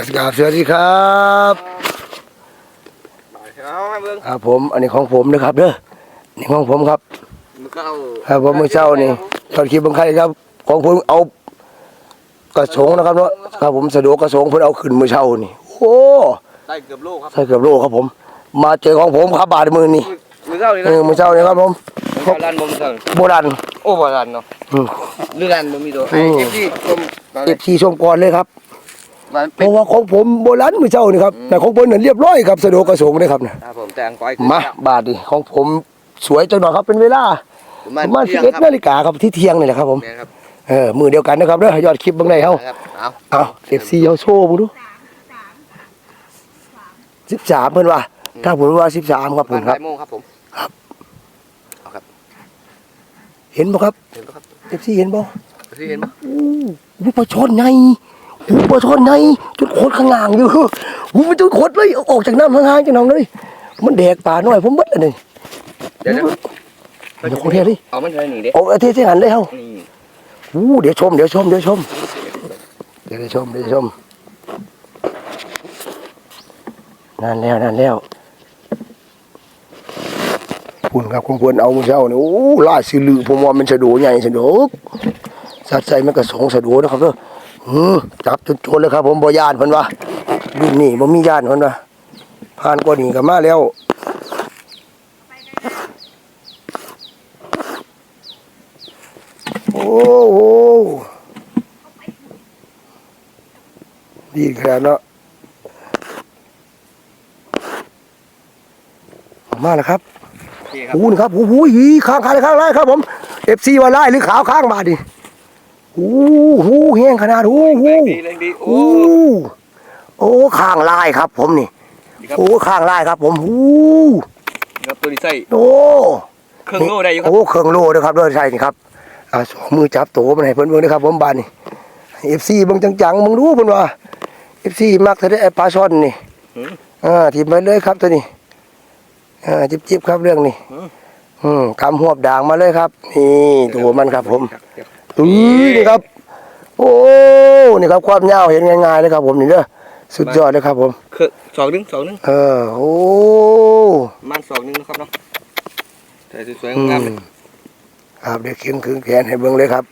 ครับสวัสดีครับเอามาเบิ่งอ่าผมอันนี้ของผมนะครับเด้อนี่ของผมครับมือเก้าครับผมเมื่อเช้านี่ตอนคลิปบังใครครับ ของผมเอากระสงนะครับเนาะครับผมสะดวกกระสงเพิ่นเอาขึ้นเมื่อเช้านี่โอ้ได้เกือบโลครับใส่เกือบโลครับผม มาเจอของผมครับบาทมือนี่มือเก้านี่เอนะอเมื่อเช้านี่ครับผมมือเก้าลันบ่มือเก้าโบราณโอ้บ่ลันเนาะอืมหรือลันบ่มีตัวอืไอ้มเก็บที่ชมตอนเก็นี้บที่ชมก่อนเลยครับ มันเพเป็น ราะว่าของผมโบราณเมื่อเช้านี่ครับแต่ของผมเนี่ยเรียบร้อยครับสะดวกกระสงเลยครับเนี่ยครับผมแต่อังก้อยมาบาทดิของผมสวยจังหน่อยครับเป็นเวลาประปมาณระมาณเที่ยง11ครับนาฬิกาครับที่เที่ยงนี่แหละครับผมเนี่ยครับเออมือเดียวกันนะครับเด้อยอดคลิปเบางไดเฮาครับเอาเอาเอฟซีเฮาโชว์มึงดู13เพิ่นว่า ถ้าผมว่า13ครับผประมมาณครับบ่ายโมงครับผมเห็นบ่ครับเห็นปะครับเอฟซีเห็นบ่ที่เห็นปะอู้หูปลาช่อนใหญ่ หูปลาช่อนใหญ่จนโคตรข้างล่างอยู่หูมันจนโคตรเลยเอาออกจากน้ำห่างๆจังน้องเลย มันแดกปลาน้อยผมบดแล้วนี่เดี๋ยวนะเดี๋ยวคงเทดิเอามันเลยนี่เด้เอาเอาเทใส่หันเลยเฮาอู้เดี๋ยวชมเดี๋ยวชมเดี๋ยวชมเดี๋ยวชมเดี๋ยวชมนั่นแล้วนั่นแล้วคุณครับคุณควรเอามือเช้านี่ยโอ้ล่าสิลือผมว่ามันสะโดใหญ่สะโดกสัตว์ใจมันก็สองสะโดนะครับเด้อ อืมจับจนโจรเลยครับ ผมบ่ย่านเพิ่นว่ารุ่นนี้บ่มีย่านเพิ่นว่าผ่านกว่านี้ก็มาแล้วโอ้โหดีขนาดเนาะออกมาแล้วครับนี่ครับโอ้นี่ครับโอ้โหหีข้างข้างข้างไล่ครับผมเอฟซีว่าไล่หรือขาวข้างมาดิ โอ้โหแห้งขนาดโอ้โหแรงดีแรงดีโอ้โอ้โอ้ข้างไล่ครับ ผมนี่นี่ครับโอ้ข้างไล่ครับ ผมโอ้ครับตัวนี้ใส่โอ้เครื่องโล่ได้อยู่ครับโอ้เครื่องโล่ด้วยครับด้วยใช่นี่ครับอ่าสองมือจับโตมันให้เพิ่นเบิ่งนะครับ ผมบานนี่เอฟซีเบิ่งจังๆมึงรู้เพิ่นว่าเอฟซีมักจะได้ไอ้ปลาช่อนนี่อืมอ่าทีมไปเลยครับตัวนี้อ่าจิบๆครับเรื่องนี้อืมอืมกำหวบด่างมาเลยครับ นี่ตัวมันครับผมเดี๋ยว อุ้ยนี่ครับ โอ้นี่ครับความยาวเห็นง่ายๆเลยครับ ผมนี่เด้อสุดยอดเลยครับ ผมคือสองหนึงสองหนึงเออโอ้ประมันสองหนึงนะครับเนาะแต่สวยอืๆงามมๆเลยครับเดี๋ยวเขียนคืนแขนให้เบิ่งเลยครับ